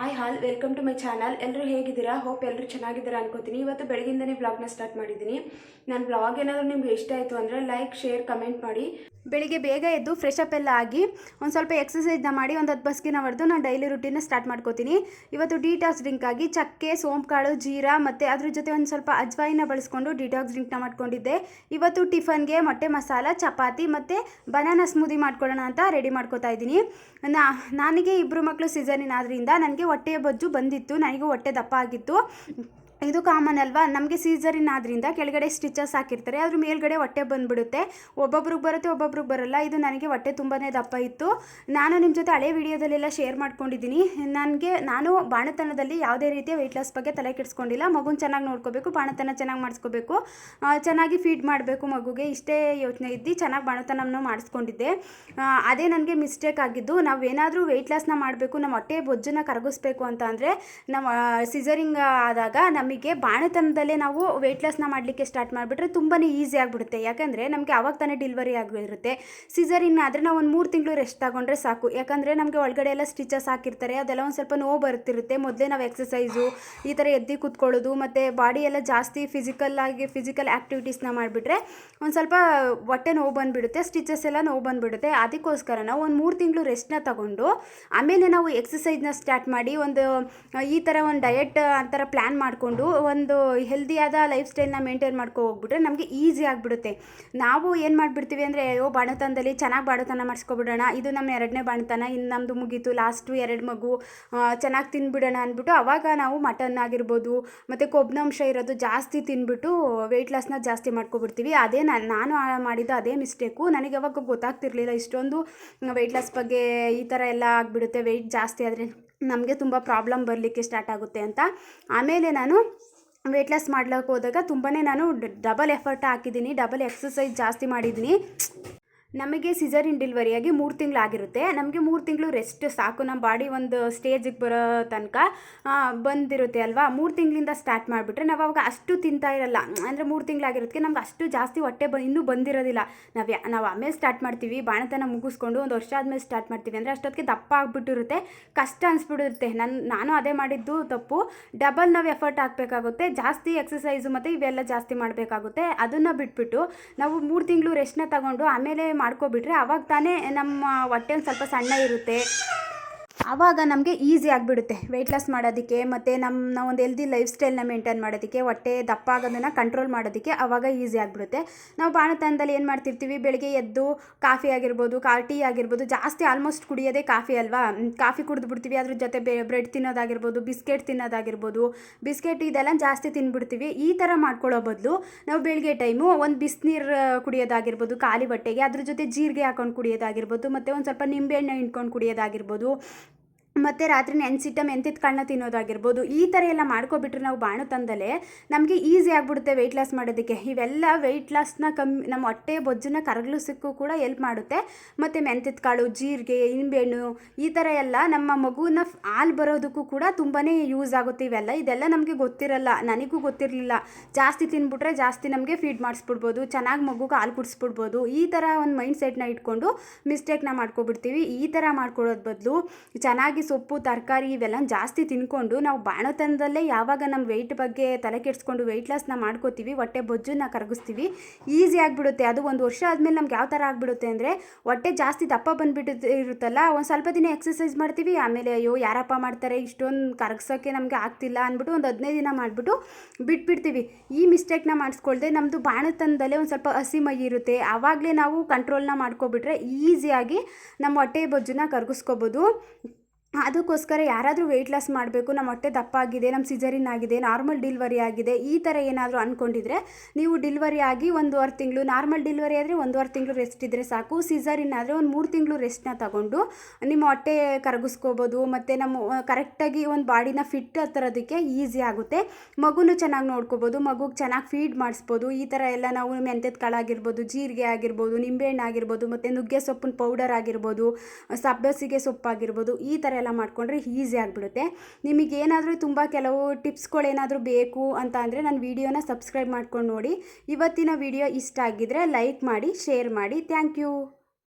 Hi all welcome to my channel ಎಲ್ಲರೂ ಹೇಗಿದ್ದೀರಾ? Hope ಎಲ್ಲರೂ ಚೆನ್ನಾಗಿದ್ದೀರಾ ಅನ್ಕೋತೀನಿ. ಇವತ್ತು ಬೆಳಗಿಂದನೇ ಬ್ಲಾಗ್ನ ಸ್ಟಾರ್ಟ್ ಮಾಡಿದ್ದೀನಿ. ನನ್ನ ಬ್ಲಾಗ್ ಏನಾದರೂ ನಿಮ್ಗೆ ಇಷ್ಟ ಆಯಿತು ಅಂದರೆ ಲೈಕ್ ಶೇರ್ ಕಮೆಂಟ್ ಮಾಡಿ. ಬೆಳಿಗ್ಗೆ ಬೇಗ ಎದ್ದು ಫ್ರೆಶ್ ಅಪ್ ಎಲ್ಲ ಆಗಿ ಒಂದು ಸ್ವಲ್ಪ ಎಕ್ಸಸೈಸ್ನ ಮಾಡಿ ಒಂದು ಹತ್ತು ಬಸ್ಗಿನ ಹೊಡೆದು ನಾನು ಡೈಲಿ ರುಟೀನ ಸ್ಟಾರ್ಟ್ ಮಾಡ್ಕೋತೀನಿ. ಇವತ್ತು ಡಿಟಾಕ್ಸ್ ಡ್ರಿಂಕ್ ಆಗಿ ಚಕ್ಕೆ, ಸೋಂಪುಕಾಳು, ಜೀರಾ ಮತ್ತು ಅದ್ರ ಜೊತೆ ಒಂದು ಸ್ವಲ್ಪ ಅಜ್ವಾಯಿನ ಬಳಸ್ಕೊಂಡು ಡಿಟಾಕ್ಸ್ ಡ್ರಿಂಕ್ನ ಮಾಡ್ಕೊಂಡಿದ್ದೆ. ಇವತ್ತು ಟಿಫನ್ಗೆ ಮೊಟ್ಟೆ ಮಸಾಲ, ಚಪಾತಿ ಮತ್ತು ಬನಾನಾ ಸ್ಮೂದಿ ಮಾಡ್ಕೊಳ್ಳೋಣ ಅಂತ ರೆಡಿ ಮಾಡ್ಕೋತಾ ಇದ್ದೀನಿ. ನಾ ನನಗೆ ಇಬ್ಬರು ಮಕ್ಕಳು ಸೀಸನ್ ಆದ್ರಿಂದ ನನಗೆ ಹೊಟ್ಟೆಯ ಬೊಜ್ಜು ಬಂದಿತ್ತು. ನನಗೂ ಹೊಟ್ಟೆ ದಪ್ಪ ಆಗಿತ್ತು. ಇದು ಕಾಮನ್ ಅಲ್ವಾ? ನಮಗೆ ಸೀಸರಿನ್ ಆದ್ರಿಂದ ಕೆಳಗಡೆ ಸ್ಟಿಚಸ್ ಹಾಕಿರ್ತಾರೆ. ಅದ್ರ ಮೇಲ್ಗಡೆ ಹೊಟ್ಟೆ ಬಂದ್ಬಿಡುತ್ತೆ. ಒಬ್ಬೊಬ್ರಿಗೆ ಬರುತ್ತೆ, ಒಬ್ಬೊಬ್ರಿಗೆ ಬರಲ್ಲ. ಇದು ನನಗೆ ಹೊಟ್ಟೆ ತುಂಬಾ ದಪ್ಪ ಇತ್ತು. ನಾನು ನಿಮ್ಮ ಜೊತೆ ಹಳೆ ವಿಡಿಯೋದಲ್ಲೆಲ್ಲ ಶೇರ್ ಮಾಡ್ಕೊಂಡಿದ್ದೀನಿ. ನನಗೆ, ನಾನು ಬಾಣತನದಲ್ಲಿ ಯಾವುದೇ ರೀತಿಯ ವೆಯ್ಟ್ ಲಾಸ್ ಬಗ್ಗೆ ತಲೆ ಕೆಡಿಸ್ಕೊಂಡಿಲ್ಲ. ಮಗುನ ಚೆನ್ನಾಗಿ ನೋಡ್ಕೋಬೇಕು, ಬಾಣತನ ಚೆನ್ನಾಗಿ ಮಾಡಿಸ್ಕೋಬೇಕು. ಚೆನ್ನಾಗಿ ಫೀಡ್ ಮಾಡಬೇಕು ಮಗುಗೆ. ಇಷ್ಟೇ ಯೋಚನೆ ಇದ್ದು ಚೆನ್ನಾಗಿ ಬಾಣತನವನ್ನು ಮಾಡಿಸ್ಕೊಂಡಿದ್ದೆ. ಅದೇ ನನಗೆ ಮಿಸ್ಟೇಕ್ ಆಗಿದ್ದು. ನಾವು ಏನಾದರೂ ವೆಯ್ಟ್ ಲಾಸ್ನ ಮಾಡಬೇಕು ನಮ್ಮ ಹೊಟ್ಟೆ ಬೊಜ್ಜನ್ನು ಕರಗಿಸ್ಬೇಕು ಅಂತ ಅಂದರೆ ನಮ್ಮ ಸಿಸರಿಂಗ್ ಆದಾಗ ನಮಗೆ ಬಾಣತನದಲ್ಲೇ ನಾವು ವೆಯ್ಟ್ ಲಾಸ್ನ ಮಾಡಲಿಕ್ಕೆ ಸ್ಟಾರ್ಟ್ ಮಾಡಿಬಿಟ್ರೆ ತುಂಬಾ ಈಸಿ ಆಗಿಬಿಡುತ್ತೆ. ಯಾಕಂದರೆ ನಮಗೆ ಅವಾಗ ತಾನೇ ಡೆಲಿವರಿ ಆಗಿರುತ್ತೆ ಸಿಸರಿನ್ ಆದರೆ ನಾವು ಒಂದು ಮೂರು ತಿಂಗಳು ರೆಸ್ಟ್ ತಗೊಂಡ್ರೆ ಸಾಕು. ಯಾಕಂದರೆ ನಮಗೆ ಒಳಗಡೆ ಎಲ್ಲ ಸ್ಟಿಚಸ್ ಹಾಕಿರ್ತಾರೆ, ಅದೆಲ್ಲ ಒಂದು ಸ್ವಲ್ಪ ನೋವು ಬರ್ತಿರುತ್ತೆ ಮೊದಲೇ ನಾವು ಎಕ್ಸಸೈಸು ಈ ಥರ ಎದ್ದು ಕೂತ್ಕೊಳ್ಳೋದು, ಮತ್ತು ಬಾಡಿ ಎಲ್ಲ ಜಾಸ್ತಿ ಫಿಸಿಕಲ್ ಆಗಿ ಫಿಸಿಕಲ್ ಆ್ಯಕ್ಟಿವಿಟೀಸ್ನ ಮಾಡಿಬಿಟ್ರೆ ಒಂದು ಸ್ವಲ್ಪ ಹೊಟ್ಟೆ ನೋವು ಬಂದುಬಿಡುತ್ತೆ ಸ್ಟಿಚಸ್ ಎಲ್ಲ ನೋವು ಬಂದುಬಿಡುತ್ತೆ. ಅದಕ್ಕೋಸ್ಕರ ನಾವು ಒಂದು ಮೂರು ತಿಂಗಳು ರೆಸ್ಟ್ನ ತಗೊಂಡು, ಆಮೇಲೆ ನಾವು ಎಕ್ಸಸೈಸ್ನ ಸ್ಟಾರ್ಟ್ ಮಾಡಿ ಒಂದು, ಈ ಥರ ಒಂದು ಡಯಟ್ ಆ ಥರ ಪ್ಲ್ಯಾನ್ ಮಾಡಿಕೊಂಡು ಒಂದು ಹೆಲ್ದಿಯಾದ ಲೈಫ್ ಸ್ಟೈಲ್ನ ಮೇಂಟೈನ್ ಮಾಡ್ಕೊ ಹೋಗ್ಬಿಟ್ರೆ ನಮಗೆ ಈಸಿ ಆಗಿಬಿಡುತ್ತೆ. ನಾವು ಏನು ಮಾಡಿಬಿಡ್ತೀವಿ ಅಂದರೆ, ಅಯ್ಯೋ, ಬಾಣತನದಲ್ಲಿ ಚೆನ್ನಾಗಿ ಬಾಣತನ ಮಾಡಿಸ್ಕೊಬಿಡೋಣ, ಇದು ನಮ್ಮ ಎರಡನೇ ಬಾಣತನ ಇನ್ನು ನಮ್ಮದು ಮುಗೀತು ಲಾಸ್ಟು ಎರಡು ಮಗು ಚೆನ್ನಾಗಿ ತಿನ್ಬಿಡೋಣ ಅಂದ್ಬಿಟ್ಟು ಅವಾಗ ನಾವು ಮಟನ್ ಆಗಿರ್ಬೋದು, ಮತ್ತು ಕೊಬ್ಬಿನಾಂಶ ಇರೋದು ಜಾಸ್ತಿ ತಿನ್ಬಿಟ್ಟು ವೆಯ್ಟ್ ಲಾಸ್ನ ಜಾಸ್ತಿ ಮಾಡ್ಕೊಬಿಡ್ತೀವಿ. ಅದೇ ನಾನು ನಾನು ಮಾಡಿದ ಅದೇ ಮಿಸ್ಟೇಕು ನನಗೆ ಅವಾಗ ಗೊತ್ತಾಗ್ತಿರ್ಲಿಲ್ಲ, ಇಷ್ಟೊಂದು ವೆಯ್ಟ್ ಲಾಸ್ ಬಗ್ಗೆ ಈ ಥರ ಎಲ್ಲ ಆಗಿಬಿಡುತ್ತೆ ವೆಯ್ಟ್ ಜಾಸ್ತಿ ಆದರೆ ನಮಗೆ ತುಂಬ ಪ್ರಾಬ್ಲಮ್ ಬರಲಿಕ್ಕೆ ಸ್ಟಾರ್ಟ್ ಆಗುತ್ತೆ ಅಂತ. ಆಮೇಲೆ ನಾನು ವೆಯ್ಟ್ ಲಾಸ್ ಮಾಡ್ಲಿಕ್ಕೆ ಹೋದಾಗ ತುಂಬಾ ನಾನು ಡಬಲ್ ಎಫರ್ಟ್ ಹಾಕಿದ್ದೀನಿ ಡಬಲ್ ಎಕ್ಸಸೈಸ್ ಜಾಸ್ತಿ ಮಾಡಿದ್ದೀನಿ. ನಮಗೆ ಸಿಸರಿನ್ ಡೆಲಿವರಿಯಾಗಿ ಮೂರು ತಿಂಗಳಾಗಿರುತ್ತೆ. ನಮಗೆ ಮೂರು ತಿಂಗಳು ರೆಸ್ಟ್ ಸಾಕು. ನಮ್ಮ ಬಾಡಿ ಒಂದು ಸ್ಟೇಜಿಗೆ ಬರೋ ತನಕ ಬಂದಿರುತ್ತೆ ಅಲ್ವಾ? ಮೂರು ತಿಂಗಳಿಂದ ಸ್ಟಾರ್ಟ್ ಮಾಡಿಬಿಟ್ರೆ ನಾವು ಅವಾಗ ಅಷ್ಟು ತಿಂತಾ ಇರಲ್ಲ. ಅಂದರೆ ಮೂರು ತಿಂಗಳಾಗಿರೋದಕ್ಕೆ ನಮ್ಗೆ ಅಷ್ಟು ಜಾಸ್ತಿ ಹೊಟ್ಟೆ ಬ ಇನ್ನೂ ಬಂದಿರೋದಿಲ್ಲ. ನಾವು ನಾವು ಆಮೇಲೆ ಸ್ಟಾರ್ಟ್ ಮಾಡ್ತೀವಿ. ಬಾಣತನ ಮುಗಿಸ್ಕೊಂಡು ಒಂದು ವರ್ಷ ಆದಮೇಲೆ ಸ್ಟಾರ್ಟ್ ಮಾಡ್ತೀವಿ. ಅಂದರೆ ಅಷ್ಟೊತ್ತಿಗೆ ದಪ್ಪ ಆಗಿಬಿಟ್ಟಿರುತ್ತೆ. ಕಷ್ಟ ಅನಿಸ್ಬಿಡುತ್ತೆ. ನನ್ನ ನಾನು ಅದೇ ಮಾಡಿದ್ದು ತಪ್ಪು. ಡಬಲ್ ನಾವು ಎಫರ್ಟ್ ಹಾಕಬೇಕಾಗುತ್ತೆ. ಜಾಸ್ತಿ ಎಕ್ಸಸೈಸು ಮತ್ತು ಇವೆಲ್ಲ ಜಾಸ್ತಿ ಮಾಡಬೇಕಾಗುತ್ತೆ. ಅದನ್ನು ಬಿಟ್ಬಿಟ್ಟು ನಾವು ಮೂರು ತಿಂಗಳು ರೆಸ್ಟ್ನ ತಗೊಂಡು ಆಮೇಲೆ ಮಾಡ್ಕೊಬಿಟ್ರೆ ಅವಾಗ ತಾನೇ ನಮ್ಮ ಹೊಟ್ಟೆ ಸ್ವಲ್ಪ ಸಣ್ಣ ಇರುತ್ತೆ. ಆವಾಗ ನಮಗೆ ಈಸಿ ಆಗಿಬಿಡುತ್ತೆ. ವೆಯ್ಟ್ ಲಾಸ್ ಮಾಡೋದಕ್ಕೆ ಮತ್ತು ನಮ್ಮ ಒಂದು ಹೆಲ್ದಿ ಲೈಫ್ ಸ್ಟೈಲ್ನ ಮೇಂಟೈನ್ ಮಾಡೋದಕ್ಕೆ, ಹೊಟ್ಟೆ ದಪ್ಪ ಆಗೋದನ್ನು ಕಂಟ್ರೋಲ್ ಮಾಡೋದಕ್ಕೆ ಆವಾಗ ಈಸಿ ಆಗಿಬಿಡುತ್ತೆ. ನಾವು ಬಾಣತನದಲ್ಲಿ ಏನು ಮಾಡ್ತಿರ್ತೀವಿ? ಬೆಳಗ್ಗೆ ಎದ್ದು ಕಾಫಿ ಆಗಿರ್ಬೋದು ಕಾ ಟೀ ಆಗಿರ್ಬೋದು, ಜಾಸ್ತಿ ಆಲ್ಮೋಸ್ಟ್ ಕುಡಿಯೋದೇ ಕಾಫಿ ಅಲ್ವಾ? ಕಾಫಿ ಕುಡಿದು ಬಿಡ್ತೀವಿ, ಅದ್ರ ಜೊತೆ ಬ್ರೆಡ್ ತಿನ್ನೋದಾಗಿರ್ಬೋದು ಬಿಸ್ಕೆಟ್ ತಿನ್ನೋದಾಗಿರ್ಬೋದು ಬಿಸ್ಕೆಟ್ ಇದೆಲ್ಲ ಜಾಸ್ತಿ ತಿನ್ಬಿಡ್ತೀವಿ. ಈ ಥರ ಮಾಡ್ಕೊಳ್ಳೋ ಬದಲು ನಾವು ಬೆಳಗ್ಗೆ ಟೈಮು ಒಂದು ಬಿಸಿನೀರು ಕುಡಿಯೋದಾಗಿರ್ಬೋದು, ಖಾಲಿ ಬಟ್ಟೆಗೆ, ಅದ್ರ ಜೊತೆ ಜೀರಿಗೆ ಹಾಕೊಂಡು ಕುಡಿಯೋದಾಗಿರ್ಬೋದು, ಮತ್ತು ಒಂದು ಸ್ವಲ್ಪ ನಿಂಬೆಹಣ್ಣು ಹಿಂಡ್ಕೊಂಡು ಕುಡಿಯೋದಾಗಿರ್ಬೋದು ಮತ್ತು ರಾತ್ರಿ ನೆನೆಸಿಟ್ಟ ಮೆಂತಿದ ಕಾಳನ್ನ ತಿನ್ನೋದಾಗಿರ್ಬೋದು, ಈ ಥರ ಎಲ್ಲ ಮಾಡ್ಕೊಬಿಟ್ರೆ ನಾವು ಬಾಣತನದಲ್ಲೇ ನಮಗೆ ಈಸಿ ಆಗಿಬಿಡುತ್ತೆ ವೆಯ್ಟ್ ಲಾಸ್ ಮಾಡೋದಕ್ಕೆ. ಇವೆಲ್ಲ ವೆಯ್ಟ್ ಲಾಸ್ನ ಕಮ್ಮಿ, ನಮ್ಮ ಹೊಟ್ಟೆ ಬೊಜ್ಜನ್ನ ಕರಗಿಸೋಕ್ಕೂ ಕೂಡ ಎಲ್ಪ್ ಮಾಡುತ್ತೆ. ಮತ್ತು ಮೆಂತಿದ ಕಾಳು, ಜೀರಿಗೆ, ಇಂಬೆಣ್ಣು, ಈ ಥರ ಎಲ್ಲ ನಮ್ಮ ಮಗುನ ಹಾಲು ಬರೋದಕ್ಕೂ ಕೂಡ ತುಂಬಾ ಯೂಸ್ ಆಗುತ್ತೆ ಇವೆಲ್ಲ. ಇದೆಲ್ಲ ನಮಗೆ ಗೊತ್ತಿರಲ್ಲ, ನನಗೂ ಗೊತ್ತಿರಲಿಲ್ಲ. ಜಾಸ್ತಿ ತಿನ್ಬಿಟ್ರೆ ಜಾಸ್ತಿ ನಮಗೆ ಫೀಡ್ ಮಾಡಿಸ್ಬಿಡ್ಬೋದು, ಚೆನ್ನಾಗಿ ಮಗುಗೆ ಹಾಲು ಕುಡಿಸ್ಬಿಡ್ಬೋದು. ಈ ಥರ ಒಂದು ಮೈಂಡ್ ಸೆಟ್ನ ಇಟ್ಕೊಂಡು ಮಿಸ್ಟೇಕ್ನ ಮಾಡ್ಕೊಬಿಡ್ತೀವಿ. ಈ ಥರ ಮಾಡ್ಕೊಡೋದು ಬದಲು ಚೆನ್ನಾಗಿ ಸೊಪ್ಪು, ತರಕಾರಿ ಇವೆಲ್ಲ ಜಾಸ್ತಿ ತಿನ್ಕೊಂಡು ನಾವು ಬಾಣತನದಲ್ಲೇ ಯಾವಾಗ ನಮ್ಮ ವೆಯ್ಟ್ ಬಗ್ಗೆ ತಲೆ ಕೆಡಿಸ್ಕೊಂಡು ವೆಯ್ಟ್ ಲಾಸ್ನ ಮಾಡ್ಕೋತೀವಿ, ಹೊಟ್ಟೆ ಬೊಜ್ಜನ್ನ ಕರಗಿಸ್ತೀವಿ ಈಸಿ ಆಗಿಬಿಡುತ್ತೆ. ಅದು ಒಂದು ವರ್ಷ ಆದಮೇಲೆ ನಮ್ಗೆ ಯಾವ ಥರ ಆಗಿಬಿಡುತ್ತೆ ಅಂದರೆ ಹೊಟ್ಟೆ ಜಾಸ್ತಿ ದಪ್ಪ ಬಂದುಬಿಟ್ಟು ಇರುತ್ತಲ್ಲ, ಒಂದು ಸ್ವಲ್ಪ ದಿನ ಎಕ್ಸಸೈಸ್ ಮಾಡ್ತೀವಿ, ಆಮೇಲೆ ಅಯ್ಯೋ ಯಾರಪ್ಪ ಮಾಡ್ತಾರೆ, ಇಷ್ಟೊಂದು ಕರಗಿಸೋಕ್ಕೆ ನಮಗೆ ಆಗ್ತಿಲ್ಲ ಅಂದ್ಬಿಟ್ಟು ಒಂದು ಹದಿನೈದು ದಿನ ಮಾಡಿಬಿಟ್ಟು ಬಿಟ್ಬಿಡ್ತೀವಿ. ಈ ಮಿಸ್ಟೇಕ್ನ ಮಾಡಿಸ್ಕೊಳ್ದೆ ನಮ್ಮದು ಬಾಣತನದಲ್ಲೇ ಒಂದು ಸ್ವಲ್ಪ ಹಸಿ ಮೈ ಇರುತ್ತೆ. ಆವಾಗಲೇ ನಾವು ಕಂಟ್ರೋಲ್ನ ಮಾಡ್ಕೊಬಿಟ್ರೆ ಈಸಿಯಾಗಿ ನಮ್ಮ ಹೊಟ್ಟೆ ಬೊಜ್ಜನ್ನ ಕರಗಿಸ್ಕೋಬೋದು. ಅದಕ್ಕೋಸ್ಕರ ಯಾರಾದರೂ ವೆಯ್ಟ್ ಲಾಸ್ ಮಾಡಬೇಕು ನಮ್ಮ ಹೊಟ್ಟೆ ದಪ್ಪ ಆಗಿದೆ ನಮ್ಮ ಸಿಜರಿನ್ ಆಗಿದೆ ನಾರ್ಮಲ್ ಡಿಲ್ವರಿ ಆಗಿದೆ, ಈ ಥರ ಏನಾದರೂ ಅಂದ್ಕೊಂಡಿದ್ರೆ ನೀವು ಡಿಲ್ವರಿ ಆಗಿ ಒಂದುವರೆ ತಿಂಗಳು ನಾರ್ಮಲ್ ಡಿಲ್ವರಿ ಆದರೆ ಒಂದೂವರೆ ತಿಂಗಳು ರೆಸ್ಟ್ ಇದ್ದರೆ ಸಾಕು ಸಿಜರಿನ್ ಆದರೆ ಒಂದು ಮೂರು ತಿಂಗಳು ರೆಸ್ಟ್ನ ತಗೊಂಡು ನಿಮ್ಮ ಹೊಟ್ಟೆ ಕರಗಿಸ್ಕೋಬೋದು, ಮತ್ತು ನಮ್ಮ ಕರೆಕ್ಟಾಗಿ ಒಂದು ಬಾಡಿನ ಫಿಟ್ ತರೋದಕ್ಕೆ ಈಸಿ ಆಗುತ್ತೆ. ಮಗುನೂ ಚೆನ್ನಾಗಿ ನೋಡ್ಕೋಬೋದು, ಮಗುಗೆ ಚೆನ್ನಾಗಿ ಫೀಡ್ ಮಾಡಿಸ್ಬೋದು, ಈ ಥರ ಎಲ್ಲ ನಾವು ಮೆಂತ್ಯದ ಕಾಳಾಗಿರ್ಬೋದು ಜೀರಿಗೆ ಆಗಿರ್ಬೋದು, ನಿಂಬೆಹಣ್ಣು ಆಗಿರ್ಬೋದು, ಮತ್ತು ನುಗ್ಗೆ ಸೊಪ್ಪಿನ ಪೌಡರ್ ಆಗಿರ್ಬೋದು, ಸಬ್ಬಸಿಗೆ ಸೊಪ್ಪಾಗಿರ್ಬೋದು, ಈ ಥರ ಎಲ್ಲ ಮಾಡಿಕೊಂಡ್ರೆ ಈಸಿ ಆಗಿಬಿಡುತ್ತೆ. ನಿಮಗೆ ಏನಾದರೂ ತುಂಬ ಕೆಲವು ಟಿಪ್ಸ್ಗಳೇನಾದರೂ ಬೇಕು ಅಂತ ಅಂದರೆ ನನ್ನ ವೀಡಿಯೋನ ಸಬ್ಸ್ಕ್ರೈಬ್ ಮಾಡ್ಕೊಂಡು ನೋಡಿ. ಇವತ್ತಿನ ವಿಡಿಯೋ ಇಷ್ಟ ಆಗಿದ್ದರೆ ಲೈಕ್ ಮಾಡಿ, ಶೇರ್ ಮಾಡಿ. Thank you.